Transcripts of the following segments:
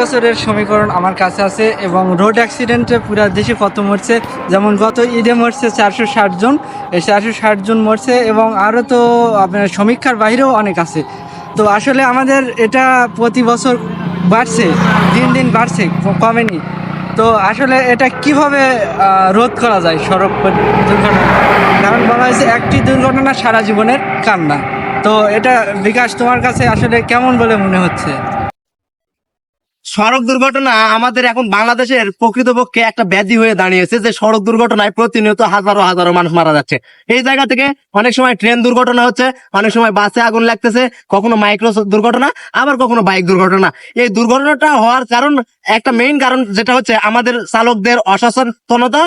বছরের সমীকরণ আমার কাছে আছে এবং রোড অ্যাক্সিডেন্টে পুরো দেশে কত মরছে? যেমন গত ঈদে মরছে চারশো ষাট জন, এই চারশো ষাট জন মরছে এবং আরও তো আপনার সমীক্ষার বাইরেও অনেক আছে। তো আসলে আমাদের এটা প্রতি বছর বাড়ছে, দিন দিন বাড়ছে, কমেনি। তো আসলে এটা কীভাবে রোধ করা যায় সড়ক দুর্ঘটনা? কারণ বলা হয়েছে একটি দুর্ঘটনা সারা জীবনের কান্না। তো এটা বিকাশ তোমার কাছে আসলে কেমন বলে মনে হচ্ছে? সড়ক দুর্ঘটনা আমাদের এখন বাংলাদেশের প্রকৃতপক্ষে একটা ব্যাধি হয়ে দাঁড়িয়েছে যে সড়ক দুর্ঘটনায় প্রতিনিয়ত হাজারো হাজারো মানুষ মারা যাচ্ছে। এই জায়গা থেকে অনেক সময় ট্রেন দুর্ঘটনা হচ্ছে, অনেক সময় বাসে আগুন লাগতেছে, কখনো মাইক্রো দুর্ঘটনা, আবার কখনো বাইক দুর্ঘটনা। এই দুর্ঘটনাটা হওয়ার কারণ, একটা মেইন কারণ যেটা হচ্ছে আমাদের চালকদের অসচেতনতা।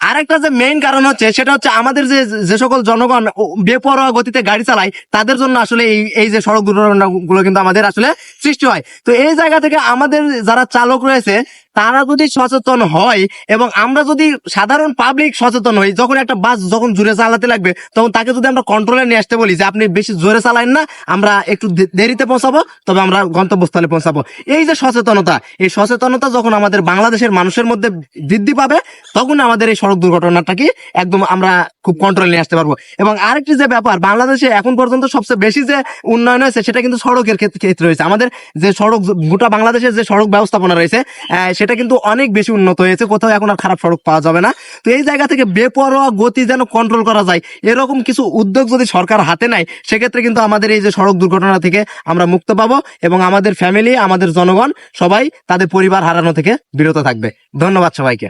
আরেকটা যে মেইন কারণ হচ্ছে, সেটা হচ্ছে আমাদের যে যে সকল জনগণ বেপরোয়া গতিতে গাড়ি চালায়, তাদের জন্য আসলে এই এই যে সড়ক দুর্ঘটনাগুলো কিন্তু আমাদের আসলে সৃষ্টি হয়। তো এই জায়গা থেকে আমাদের যারা চালক রয়েছে তারা যদি সচেতন হয় এবং আমরা যদি সাধারণ পাবলিক সচেতন হই যখন একটা বাস যখন জোরে চালাতে লাগবে তখন তাকে যদি আমরা কন্ট্রোলে নিয়ে আসতে বলি যে আপনি বেশি জোরে চালাইন না আমরা একটু দেরিতে পৌঁছাবো তবে আমরা গন্তব্যস্থলে পৌঁছাবো। এই যে সচেতনতা এই সচেতনতা যখন আমাদের বাংলাদেশের মানুষের মধ্যে বৃদ্ধি পাবে তখন আমাদের এই সড়ক দুর্ঘটনাটাকে একদম আমরা খুব কন্ট্রোলে নিয়ে আসতে পারব। এবং আরেকটি যে ব্যাপার বাংলাদেশে এখন পর্যন্ত সবচেয়ে বেশি যে উন্নয়ন হয়েছে সেটা কিন্তু সড়কের ক্ষেত্রে রয়েছে আমাদের যে সড়ক গোটা বাংলাদেশের যে সড়ক ব্যবস্থাপনা রয়েছে আহ, সেটা কিন্তু অনেক বেশি উন্নত হয়েছে। কোথাও এখন আর খারাপ সড়ক পাওয়া যাবে না। তো এই জায়গা থেকে বেপরোয়া গতি যেন কন্ট্রোল করা যায়, এরকম কিছু উদ্যোগ যদি সরকার হাতে নেয়, সেক্ষেত্রে কিন্তু আমাদের এই যে সড়ক দুর্ঘটনা থেকে আমরা মুক্ত পাবো এবং আমাদের ফ্যামিলি আমাদের জনগণ সবাই তাদের পরিবার হারানো থেকে বিরত থাকবে। ধন্যবাদ সবাইকে।